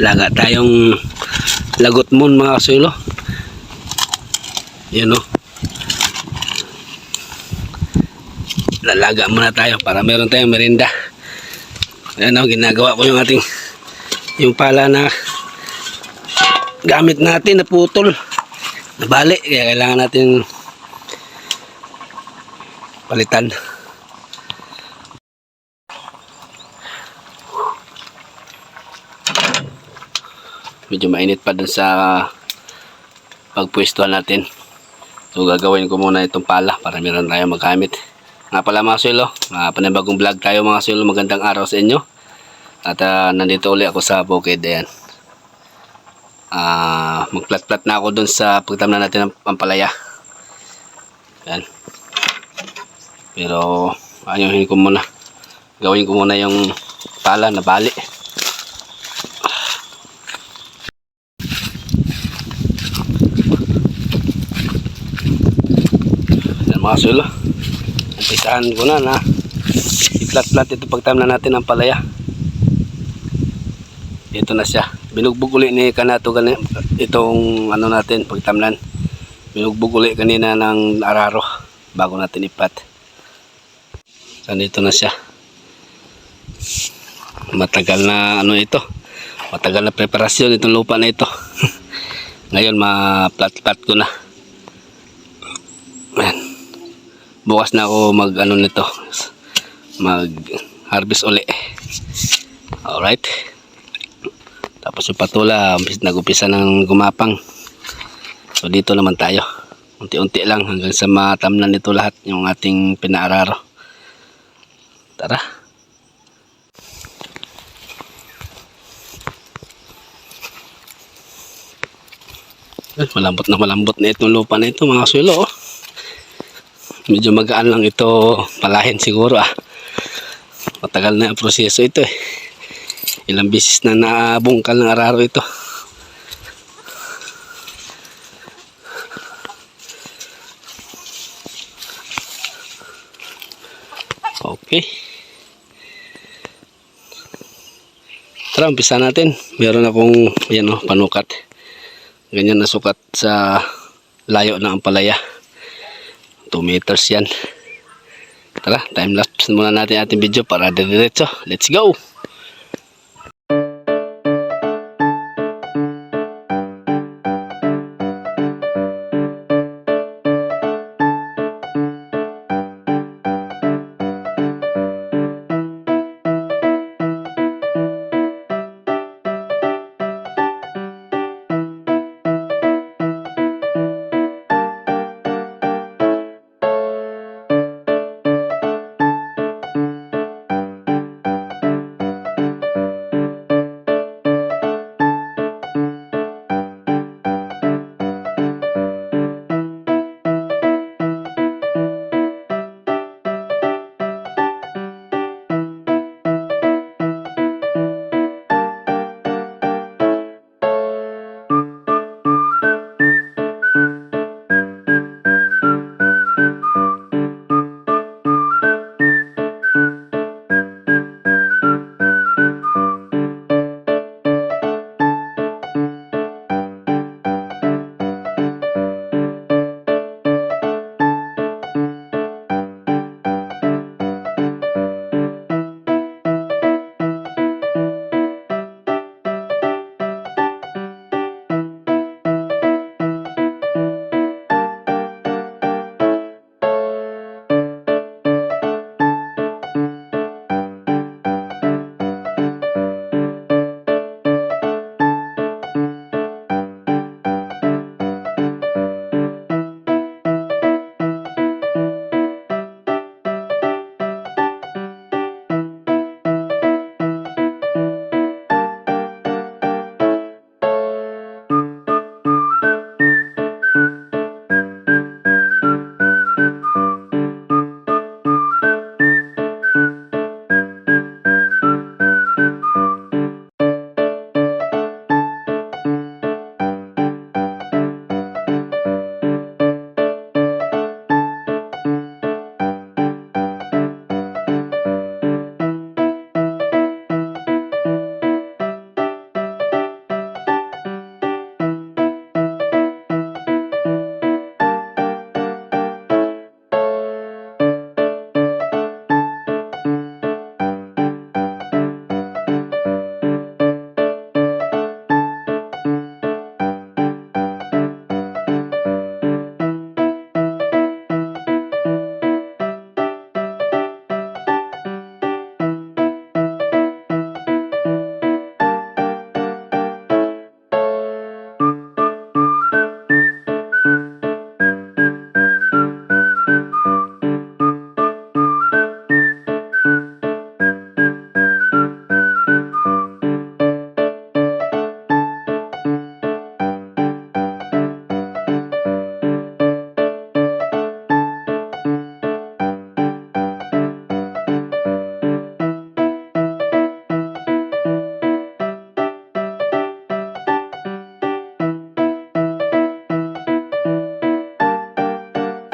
Laga tayong lagot mon mga kasulo. Yan o. Lalaga muna tayo para meron tayong merinda. Ayan o, ginagawa ko yung ating yung pala na gamit natin na putol. Nabali, kaya kailangan natin palitan. Medyo mainit pa dun sa pagpwestuhan natin. So gagawin ko muna itong pala para meron tayo magamit. Nga pala mga sulo, uh, panibagong vlog tayo mga sulo. Magandang araw sa inyo. At ah, nandito ulit ako sa bukid. Ayan. Ah, magplat-plat na ako dun sa pagtamna natin ng pampalaya. Ayan. Pero ayuhin ko muna. Gawin ko muna yung pala na bali. Sulo. Umpisahan ko na na i-flat-flat ito pagtamna natin ng palaya. Ito na siya. Binugbog uli ni Kanato gani itong ano natin pagtamlan. Binugbog uli kanina ng araro bago natin ipat. So dito na siya. Matagal na ano ito. Matagal na preparasyon itong lupa na ito. Ngayon ma-plat-plat ko na. Ayan. Bukas na ako mag ano nito. Mag harvest uli. Alright. Tapos yung patula, nag-upisa ng gumapang. So dito naman tayo. Unti-unti lang hanggang sa matamnan nito lahat yung ating pinaararo. Tara. Ay, malambot na malambot na itong lupa na ito mga sulo. Oh. Medyo magaan lang ito palahin siguro ah. Matagal na ang proseso ito eh. Ilang bisis na nabungkal ng araro ito. Okay. Tara, umpisa natin. Meron akong, yan o, panukat. Ganyan na sukat sa layo ng ampalaya. 2 meters yan. Tara, time lapse muna natin ating video para diretso. Let's go!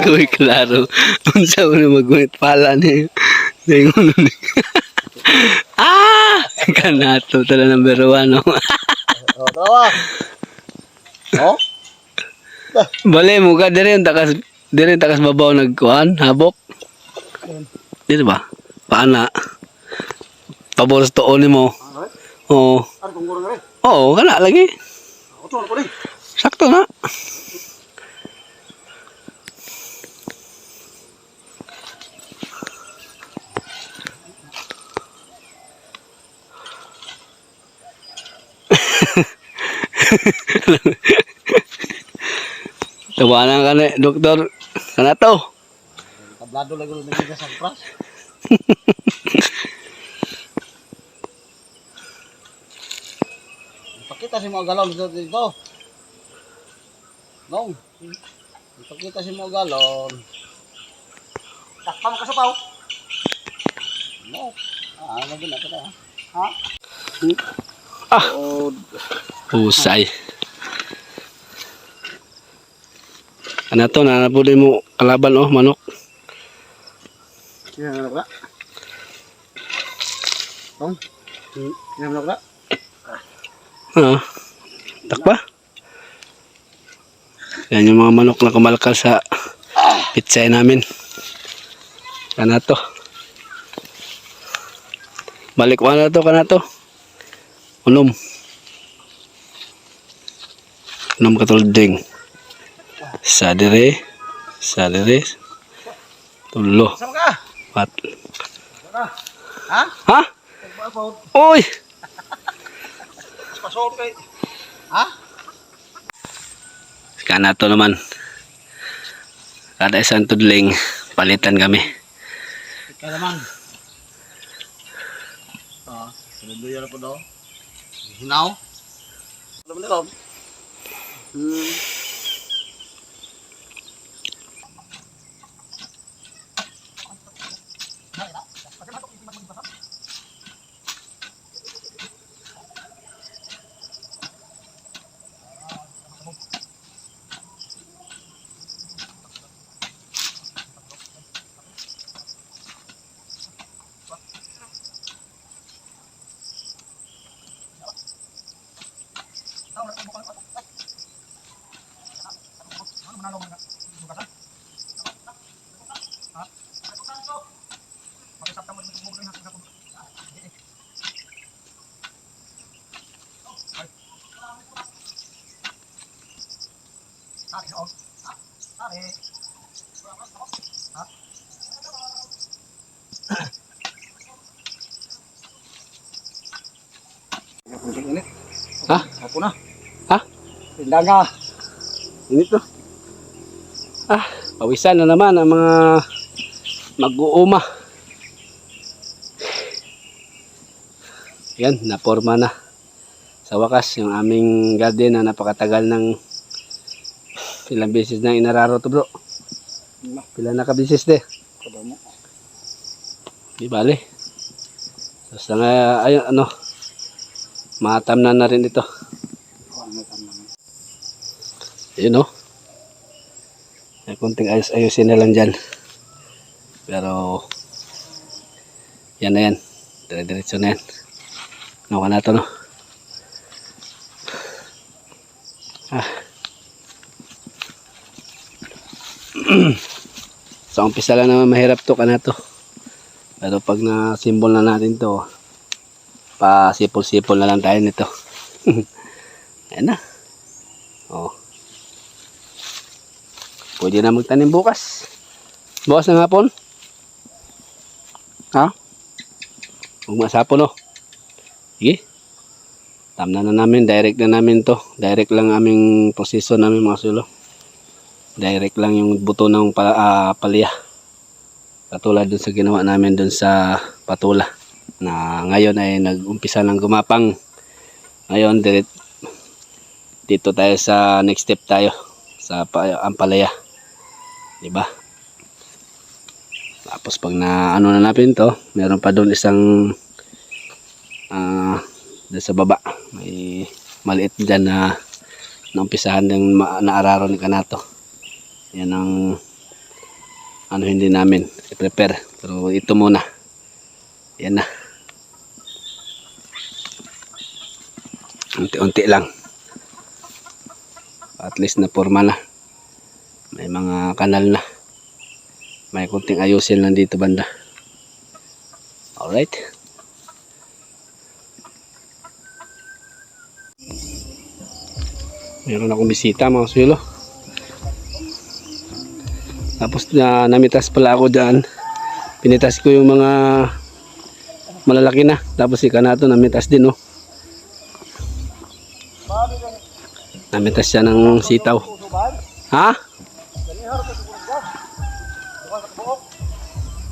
Kuy klaro. Unsa mo na magungit pala ni. Ningon ni. ah! Kanato tala number 1 no. Oh, tawa. Oh? Bale mo ka dire takas dire takas babaw nagkuan habok. Di ba? Paana? Pabor sa tuon mo. Ano? Oo. Rin? Oo, kana lagi. Ano? Sakto na. Tawanan ka na, doktor. Kana to. Tablado lagi ulit naging sa pras. Ipakita si mga galon dito dito. Nong. Ipakita si mga galon. Takpa mo kasapaw. No. Ah, ano din natin ha? Ha? Ah. Oh, Husay. Ano to, nanapuli mo kalaban oh, manok. yan ano ba? Nong. Yan ano ba? Ah, takpa. Yan yung mga manok na kumalkal sa pizza namin. Kana to. Balik na to, kana to. Unom. Unom katulding. Sa dire. Sa dire. Tulo. Pat. Ha? Ha? Uy! Pasok kay. Ha? Kana to naman. Kada isang tudling, palitan kami. Ika naman. Ah, saludo yan po daw. Hinaw. Alam mo nila. Hmm. Ako na. Ha? Tinda nga. Dito. Ah, pawisan na naman ang mga mag-uuma. Yan, naporma na. Sa wakas, yung aming garden na napakatagal ng ilang beses na inararo to bro. Pila na ka beses de. Di bale. Basta nga, ayun, ano, matam na na rin ito. Na. Yun o. May kunting ayos ayusin na lang dyan. Pero, yan na yan. Dire-diretso na yan. Nawa na to no. Ah. Sa umpisa lang naman mahirap to kana to. Pero pag na-symbol na natin to, pa-sipol-sipol na lang tayo nito. Ayan na. Oh. Pwede na magtanim bukas. Bukas ng hapon. Ha? Huwag masapon oh. Sige. Tamna na namin. Direct na namin to. Direct lang aming proseso namin mga sulo. Direct lang yung buto ng pa, ah, palya. Katulad dun sa ginawa namin dun sa patula. Na ngayon ay nag-umpisa ng gumapang. Ngayon, direct, dito tayo sa next step tayo sa pa- ampalaya. 'Di ba? Tapos pag na ano na natin to, meron pa doon isang doon sa baba. May maliit diyan na naumpisahan ng naararo ni Kanato. Yan ang ano hindi namin i-prepare. Pero ito muna. Yan na. Unti-unti lang. At least na forma na. May mga kanal na. May kunting ayusin lang dito banda. Alright. Meron akong bisita mga sulo. Tapos na namitas pala ako dyan. Pinitas ko yung mga malalaki na. Tapos si Kanato namitas din oh. Namitas siya ng sitaw. Ha?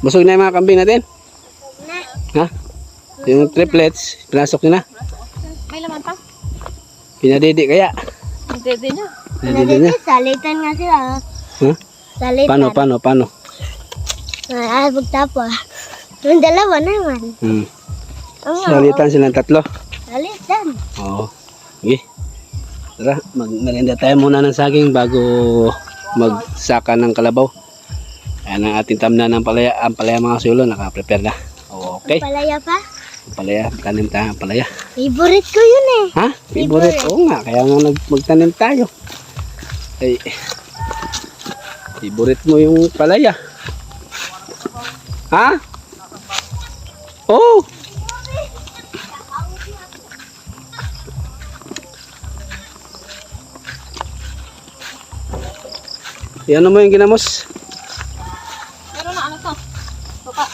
Busog na yung mga kambing natin? Ha? Yung triplets, pinasok nyo na. May laman pa? Pinadidi kaya. Hindi din na. Pinadidi na. Salitan nga sila. Ha? Salitan. Paano, paano, paano? Ay, pagtapa. Yung dalawa naman. Hmm. Salitan silang tatlo. Salitan. Oo. Sige. Tara, magmerienda tayo muna ng saging bago magsaka ng kalabaw. Ayan ang ating tamna ng palaya. Ang palaya mga sulo, naka-prepare na. Okay. Palaya pa. Ang palaya, tanim tayo ang palaya. Favorite ko yun eh. Ha? Favorite? Oo nga, kaya nga nag magtanim tayo. Ay, favorite mo yung palaya. Ha? Oh! Yan mo yung ginamos? Meron na ano to? Baka.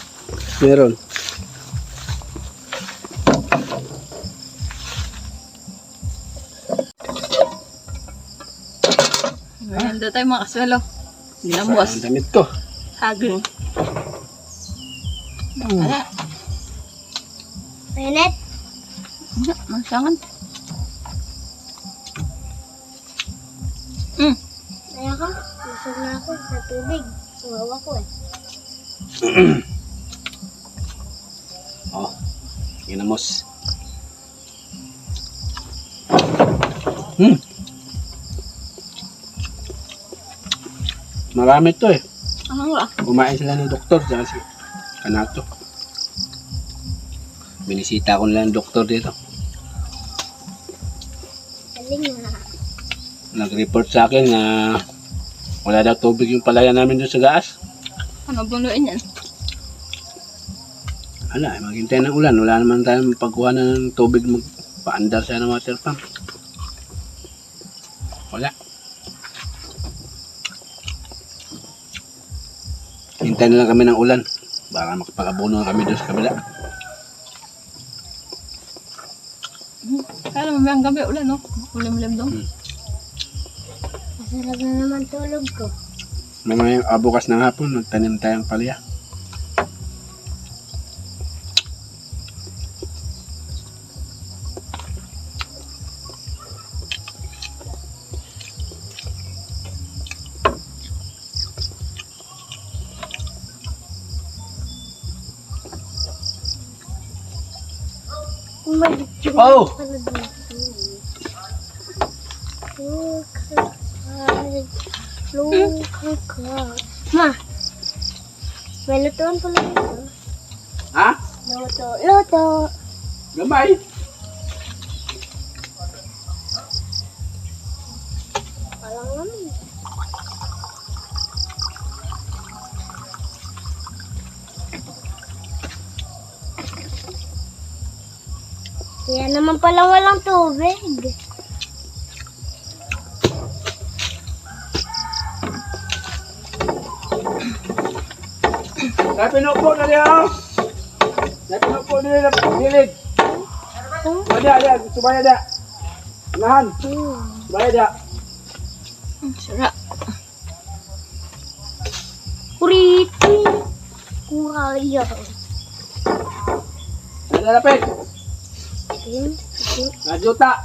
Meron. Maganda tayo mga kaswelo. Ginamos. Ang damit ko. Haging. Wala. Mainit. Wala. Masangan. Hmm. Lusog na ako sa tubig. Uwawa ko eh. Oh, ginamos. Hmm. Marami to eh. Ano nga? Kumain sila ng doktor dyan si Kanato. Binisita ko nila ng doktor dito. Galing na. Nag-report sa akin na wala daw tubig yung palaya namin doon sa gaas. Ano bunuin yan? Wala, maghintay ng ulan. Wala naman tayong pagkuha ng tubig magpaandar sa ng water pump. Wala. Hintay na lang kami ng ulan. Baka makapag-abono kami doon sa kabila. Hmm. Kaya naman ang gabi ulan no? Ulim-lim doon. Masarap na naman tulog ko. Mamaya ah, bukas ng hapon, magtanim tayong. Umalit yung Oh! Luka, luka. Ma, may lutuan pala dito. Ha? Luto, luto. Gamay? Parang naman. Kaya naman pala walang tubig. Sa pinupo na niya! Sa pinupo na niya na gilid! Ada, ada, subaya ada. Nahan, ada. Hmm, Sarap. Kuriti. Kuraya. Ada lapit. Ayun, ayun. Najuta.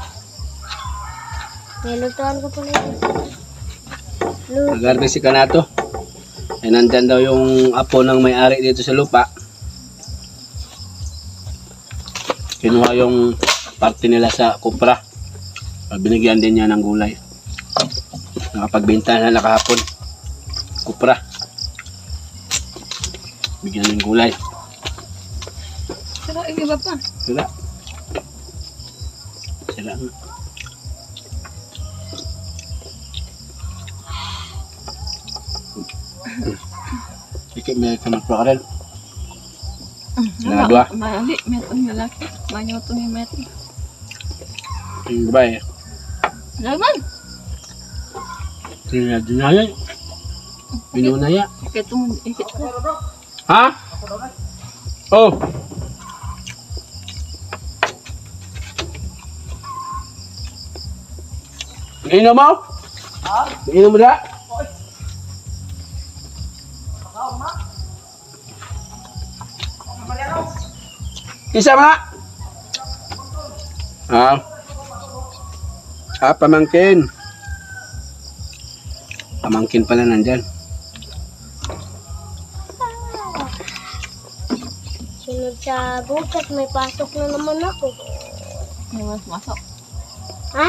May lutuan ko pala dito. Luto. Nag-harvest si Kanato. Eh, nandyan daw yung apo ng may-ari dito sa lupa. Kinuha yung parte nila sa kupra. Binigyan din niya ng gulay. Nakapagbenta na nakahapon. Kupra. Bigyan ng gulay. Pero iba pa. Sila. Sila nga. Ikit may kamat pa ka rin. Sila dua. Mali, may itong lalaki. Manyo ito may met. Yung babae. Laman! Sila dinaya. Pinunaya. Ikit mo, ikit ko. Ha? Oh. Inom mo? Ha? Inom mo na? Isa mo na? Ah. Ah, pamangkin. Pamangkin pala nandyan. Sunod sa bukas, may pasok na naman ako. May mas masok. Ha?